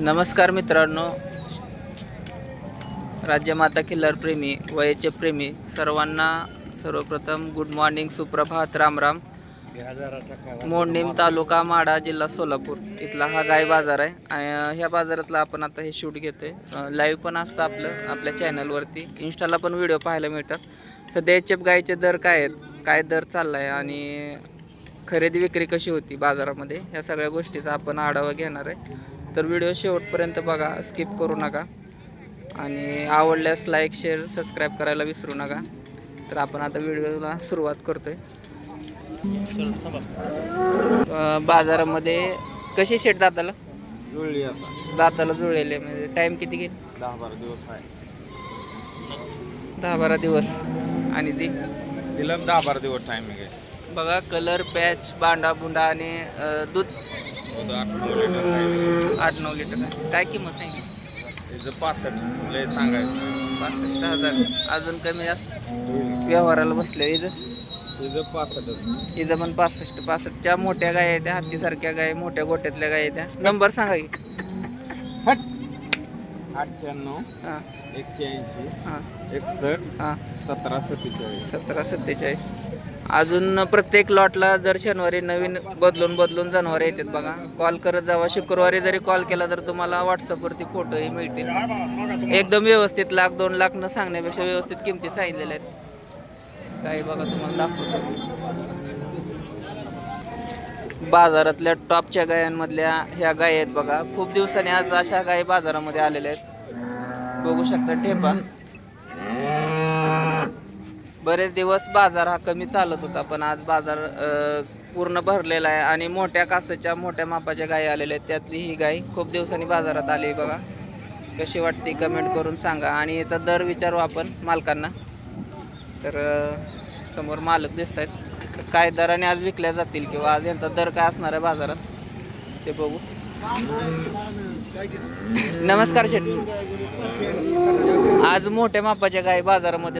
नमस्कार मित्रांनो. राज्यमाता किल्लरप्रेमी वयाचे प्रेमी सर्वांना सर्वप्रथम गुड मॉर्निंग सुप्रभात रामराम. मोडणीम तालुका माडा जिल्हा सोलापूर. इथला हा गाय बाजार आहे. आणि ह्या बाजारातला आपण आता हे शूट घेतो आहे लाईव्ह पण असतं आपलं आपल्या चॅनलवरती इन्स्टाला पण व्हिडिओ पाहायला मिळतात. सध्या एच एफ गायचे दर काय आहेत? काय दर चालला आहे आणि खरेदी विक्री कशी होती बाजारामध्ये? ह्या सगळ्या गोष्टीचा आपण आढावा घेणार आहे. तर व्हिडिओ शेवटपर्यंत बघा स्किप करू नका. आणि आवडल्यास लाईक शेअर सबस्क्राईब करायला विसरू नका. तर आपण आता व्हिडिओला सुरुवात करतोय. बाजारामध्ये कशी शेट दाताला? जुळली आता. दाताला जुळलेले म्हणजे टाईम किती घेईल दहा बारा दिवस आहे. दहा बारा दिवस. आणि ती? तिला दहा बारा दिवस टाइम आहे. बघा कलर पॅच बांडा बुंडा आणि अं, दूध. आठ नऊ लिटर आहे. काय किंमत सांगितली? पासष्ट लय सांगायचं. पासष्ट हजार. अजून कमी जास्त? व्यवहाराला बसले इथं? तिचं पासष्ट इथं पण पासष्ट पासष्टच्या मोठ्या गाय आहेत त्या हत्तीसारख्या गाय मोठ्या गोट्यातल्या गाय आहेत त्या. नंबर सांगा की. अठ्ठ्याण्णव हां. एक्क्याऐंशी हां. एकसष्ट हां. सतरा सत्तेचाळीस. सतरा सत्तेचाळीस. अजून प्रत्येक लॉटला जर शनिवारी नवीन बदलून बदलून जनावर येतात बघा. कॉल करत जावा. शुक्रवारी जरी कॉल केला तर तुम्हाला व्हॉट्सअपवरती फोटोही मिळतील. एकदम व्यवस्थित लाख दोन लाख न सांगण्यापेक्षा व्यवस्थित किमती सांगितलेल्या आहेत. काही बघा तुम्हाला दाखवतो. बाजारातल्या टॉपच्या गायांमधल्या ह्या गाय आहेत बघा. खूप दिवसांनी आज अशा गायी बाजारामध्ये आलेल्या आहेत. बघू शकता ठेपा. बरेच दिवस बाजार हा कमी चालत होता पण आज बाजार पूर्ण भरलेला आहे आणि मोठ्या कासाच्या मोठ्या मापाच्या गायी आलेल्या आहेत. त्यातली ही गाय खूप दिवसांनी बाजारात आली बघा. कशी वाटते कमेंट करून सांगा. आणि याचा दर विचारू आपण मालकांना. तर समोर मालक दिसत आहेत काय दराने आज विकल्या जातील किंवा आज यांचा दर काय असणार आहे बाजारात ते बघू. नमस्कार शेट आज मोठ्या मापाच्या गाय बाजारामध्ये